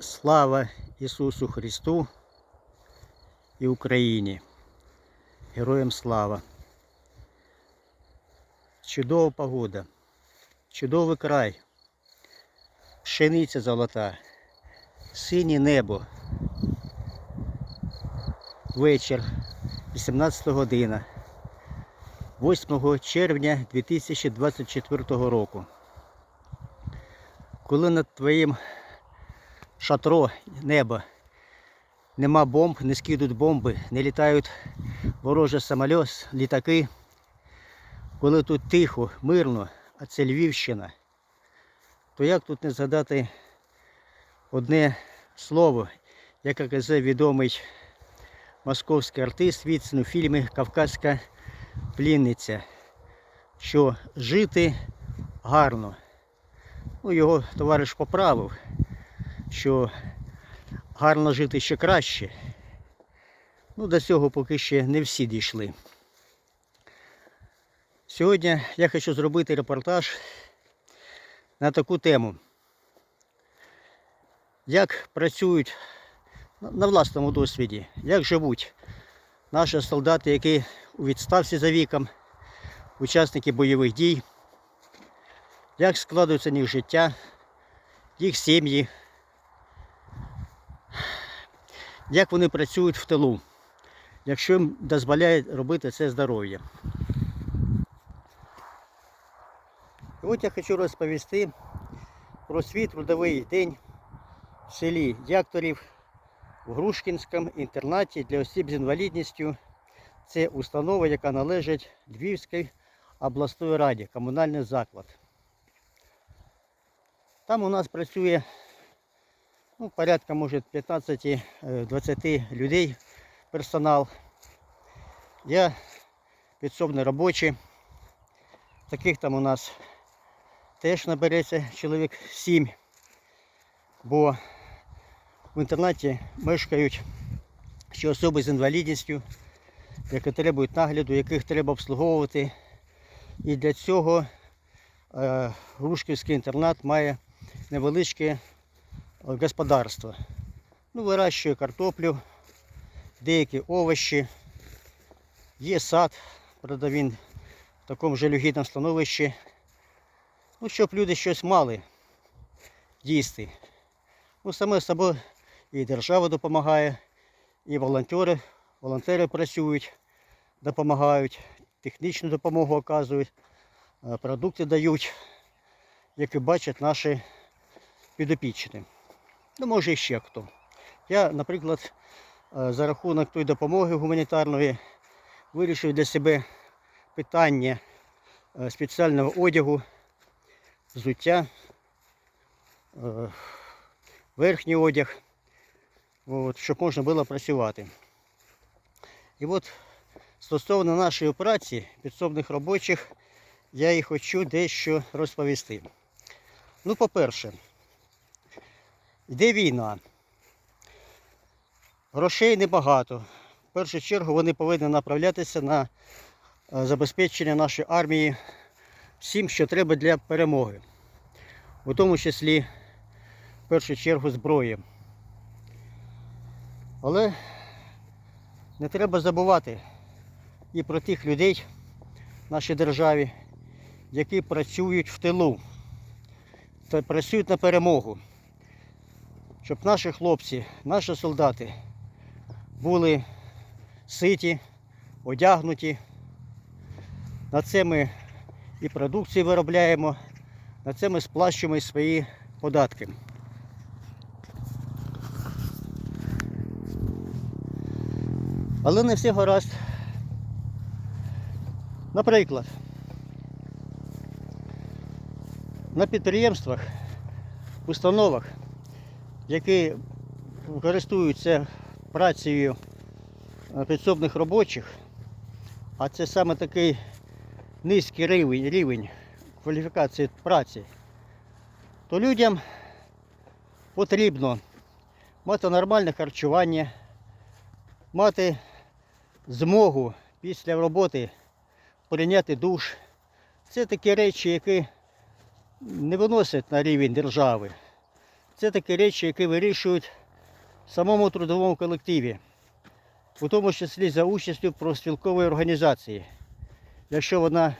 Слава Ісусу Христу і Україні. Героям слава. Чудова погода, чудовий край, пшениця золота, синє небо. Вечір, 18 година, 8 червня 2024 року. Коли над твоїм шатро небо нема бомб, не скидуть бомби, не літають ворожі самоліт, літаки. Коли тут тихо, мирно, а це Львівщина, то як тут не згадати одне слово, яке казав відомий московський артист Віцин у фільмі Кавказька плінниця, що жити гарно. Ну, його товариш поправив, що гарно жити ще краще. Ну, до цього поки ще не всі дійшли. Сьогодні я хочу зробити репортаж на таку тему. Як працюють на- власному досвіді, як живуть наші солдати, які у відставці за віком, учасники бойових дій, як складується їх життя, їх сім'ї, як вони працюють в тилу, якщо їм дозволяє робити це здоров'я. От я хочу розповісти про свій трудовий день в селі Якторів в Грушкінському інтернаті для осіб з інвалідністю. Це установа, яка належить Львівській обласної раді, комунальний заклад. Там у нас працює ну, порядка, може, 15-20 людей персонал. Я підсобний робочий. Таких там у нас теж набереться чоловік 7, бо в інтернаті мешкають ще особи з інвалідністю, які требують нагляду, яких треба обслуговувати. І для цього е, Грушківський інтернат має невеличке господарство. Ну, вирощує картоплю, деякі овочі, є сад, правда він в такому жалюгідному становищі. Ну, щоб люди щось мали їсти. Ну, саме собою і держава допомагає, і волонтери, волонтери працюють, допомагають, технічну допомогу оказують, е, продукти дають, як і бачать наші підопічні. Ну, може ще хто. Я, наприклад, е, за рахунок тої допомоги гуманітарної вирішив для себе питання е, спеціального одягу, взуття, е, верхній одяг, от, щоб можна було працювати. І от стосовно нашої праці, підсобних робочих, я і хочу дещо розповісти. Ну, по-перше, йде війна. Грошей небагато. В першу чергу вони повинні направлятися на е, забезпечення нашої армії всім, що треба для перемоги. У тому числі, в першу чергу, зброї. Але не треба забувати і про тих людей в нашій державі, які працюють в тилу працюють на перемогу, щоб наші хлопці, наші солдати були ситі, одягнуті. На це ми і продукцію виробляємо, на це ми сплачуємо свої податки. Але не все гаразд. Наприклад, на підприємствах, установах, які користуються працею підсобних робочих, а це саме такий низький рівень, рівень кваліфікації праці, то людям потрібно мати нормальне харчування, мати змогу після роботи прийняти душ. Це такі речі, які не виносять на рівень держави. Це такі речі, які вирішують в самому трудовому колективі, у тому числі за участю профспілкової організації. Якщо вона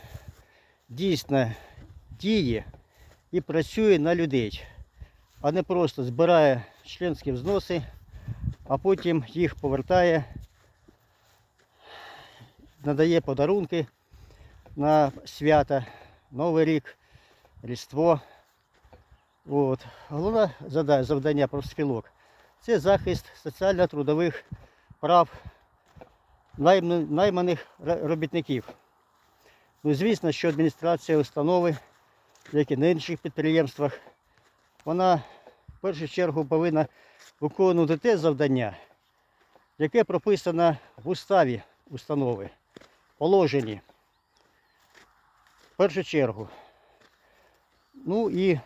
дійсно діє і працює на людей, а не просто збирає членські взноси, а потім їх повертає, надає подарунки на свята, Новий рік, Різдво. От. Головне завдання профспілок це захист соціально-трудових прав найманих робітників. Ну, звісно, що адміністрація установи, як і на інших підприємствах, вона в першу чергу повинна виконувати те завдання, яке прописано в уставі установи, положенні. В першу чергу. Ну і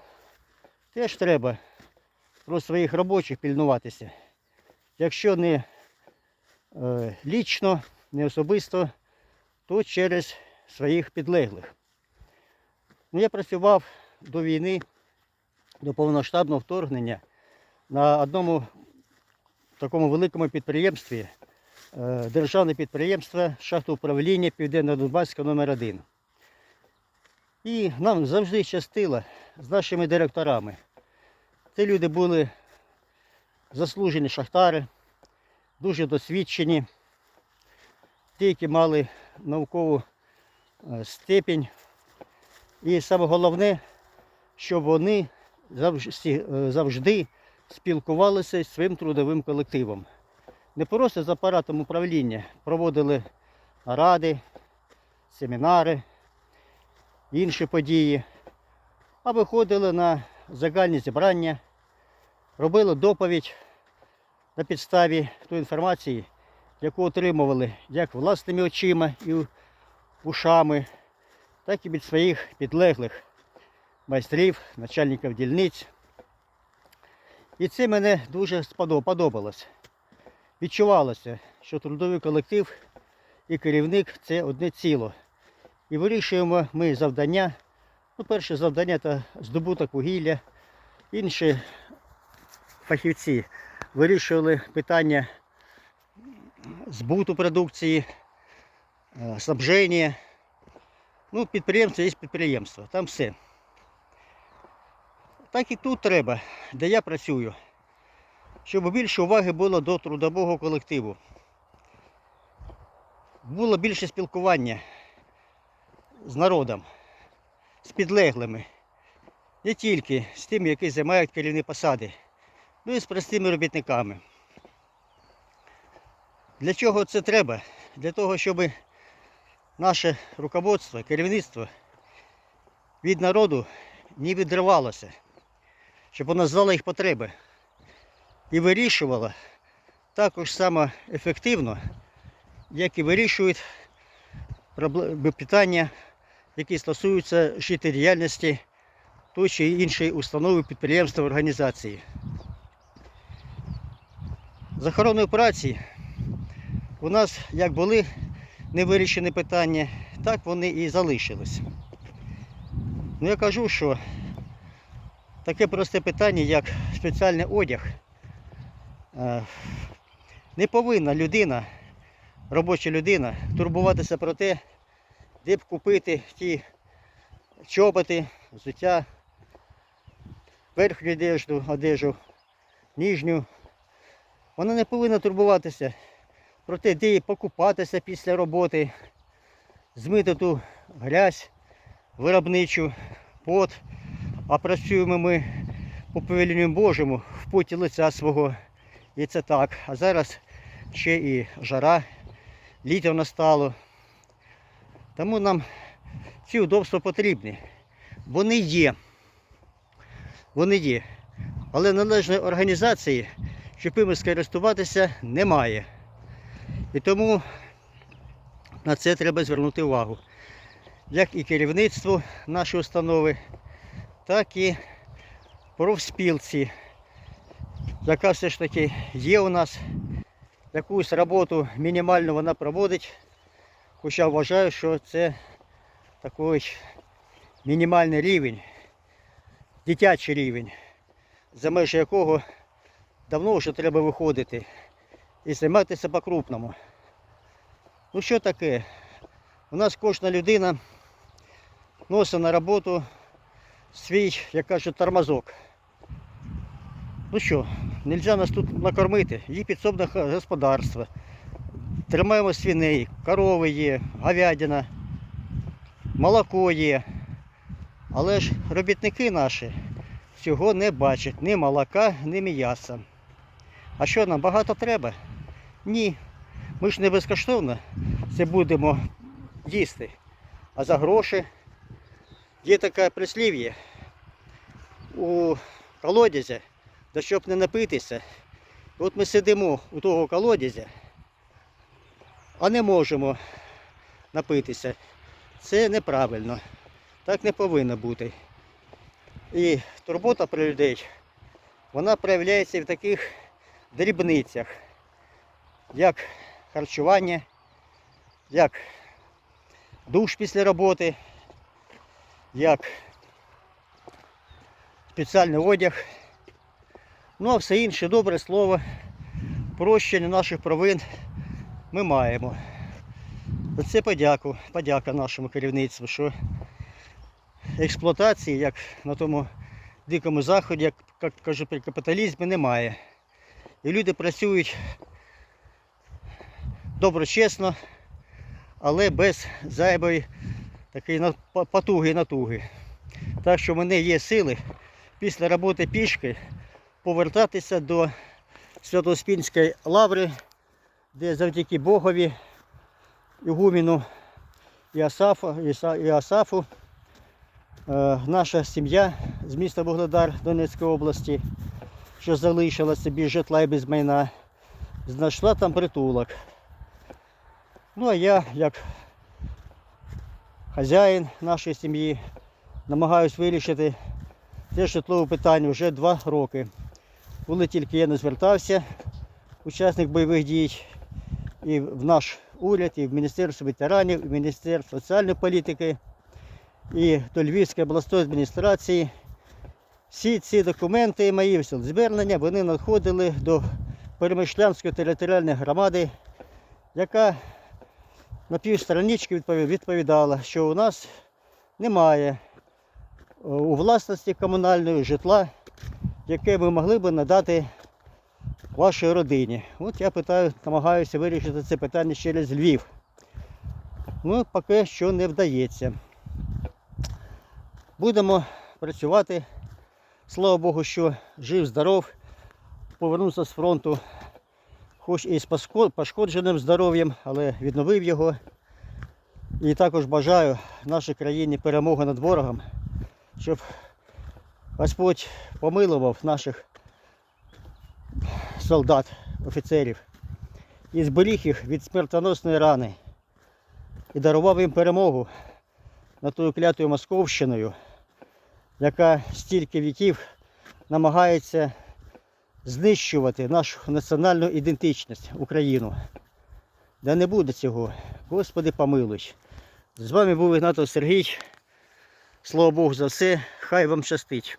теж треба про своїх робочих пільнуватися. Якщо не е, лічно, не особисто, то через своїх підлеглих. Ну, я працював до війни, до повноштабного вторгнення на одному такому великому підприємстві, е, державне підприємство шахтоуправління Південно-Донбаська номер 1 І нам завжди щастило з нашими директорами. Ці люди були заслужені шахтари, дуже досвідчені, ті, які мали наукову е, степінь. І саме головне, щоб вони завжди, е, спілкувалися зі своїм трудовим колективом. Не просто з апаратом управління проводили ради, семінари, інші події, а виходили на загальні зібрання, робили доповідь на підставі тої інформації, яку отримували як власними очима і ушами, так і від своїх підлеглих майстрів, начальників дільниць. І це мене дуже сподо- подобалось. Відчувалося, що трудовий колектив і керівник це одне ціло. І вирішуємо ми завдання. Ну, перше завдання це здобуток вугілля. Інші фахівці вирішували питання збуту продукції, е, снабження. Ну, підприємство є підприємство, там все. Так і тут треба, де я працюю, щоб більше уваги було до трудового колективу. Було більше спілкування з народом, з підлеглими. Не тільки з тими, які займають керівні посади, ну і з простими робітниками. Для чого це треба? Для того, щоб наше руководство, керівництво від народу не відривалося, щоб воно знало їх потреби і вирішувало також само ефективно, як і вирішують питання, які стосуються життєдіяльності тої чи іншої установи, підприємства, організації. З охороною праці у нас як були невирішені питання, так вони і залишились. Ну я кажу, що таке просте питання, як спеціальний одяг, е, не повинна людина, робоча людина, турбуватися про те, де б купити ті чоботи, взуття, верхню одежду, одежу, ніжню. Вона не повинна турбуватися про те, де їй покупатися після роботи, змити ту грязь виробничу, пот. А працюємо ми по повеленню Божому в поті лиця свого. І це так. А зараз ще і жара, літо настало. Тому нам ці удобства потрібні. Вони є. Вони є. Але належної організації, іми скористуватися, немає. І тому на це треба звернути увагу. Як і керівництву нашої установи, так і профспілці, яка все ж таки є у нас. Якусь роботу мінімальну вона проводить. Хоча вважаю, що це такий мінімальний рівень, дитячий рівень за межі якого давно вже треба виходити і займатися по-крупному. Ну що таке? У нас кожна людина носить на роботу свій, як кажуть, тормозок. Ну що, нельзя нас тут накормити. Є підсобне господарство. Тримаємо свиней, корови є, говядина, молоко є. Але ж робітники наші цього не бачать. Ні молока, ні м'яса. А що нам багато треба? Ні. Ми ж не безкоштовно це будемо їсти. А за гроші є таке прислів'я у колодязі, да щоб не напитися. От ми сидимо у того колодязя, а не можемо напитися. Це неправильно. Так не повинно бути. І турбота про людей, вона проявляється в таких дрібницях, як харчування, як душ після роботи, як спеціальний одяг. Ну а все інше добре слово, прощення наших провин ми маємо. За це подяку, подяка нашому керівництву, що експлуатації, як на тому дикому заході, як як кажуть, при капіталізмі немає. І люди працюють доброчесно, але без зайвої такої потуги натуги. Так що в мене є сили після роботи пішки повертатися до Святоспінської лаври, де завдяки Богові, Ігуміну і Асафу, і Асафу е, наша сім'я з міста Вугледар Донецької області, що залишилася без житла і без майна, знайшла там притулок. Ну а я, як хазяїн нашої сім'ї, намагаюсь вирішити це житлове питання вже два роки. Коли тільки я не звертався, учасник бойових дій, і в наш уряд, і в Міністерство ветеранів, і в Міністерство соціальної політики, і до Львівської обласної адміністрації. Всі ці документи мої всі звернення вони надходили до Перемишлянської територіальної громади, яка на півстранички відповідала, що у нас немає е, у власності комунальної житла, яке ми могли б надати вашій родині. От я питаю, намагаюся вирішити це питання через Львів. Ну, поки що не вдається. Будемо працювати. Слава Богу, що жив, здоров, повернувся з фронту, хоч і з пошкодженим здоров'ям, але відновив його. І також бажаю нашій країні перемоги над ворогом, щоб Господь помилував наших солдат, офіцерів і зберіг їх від смертоносної рани. І дарував їм перемогу над тою клятою Московщиною, яка стільки віків намагається знищувати нашу національну ідентичність Україну. Да не буде цього. Господи помилуй. З вами був Ігнатов Сергій. Слава Богу за все. Хай вам щастить.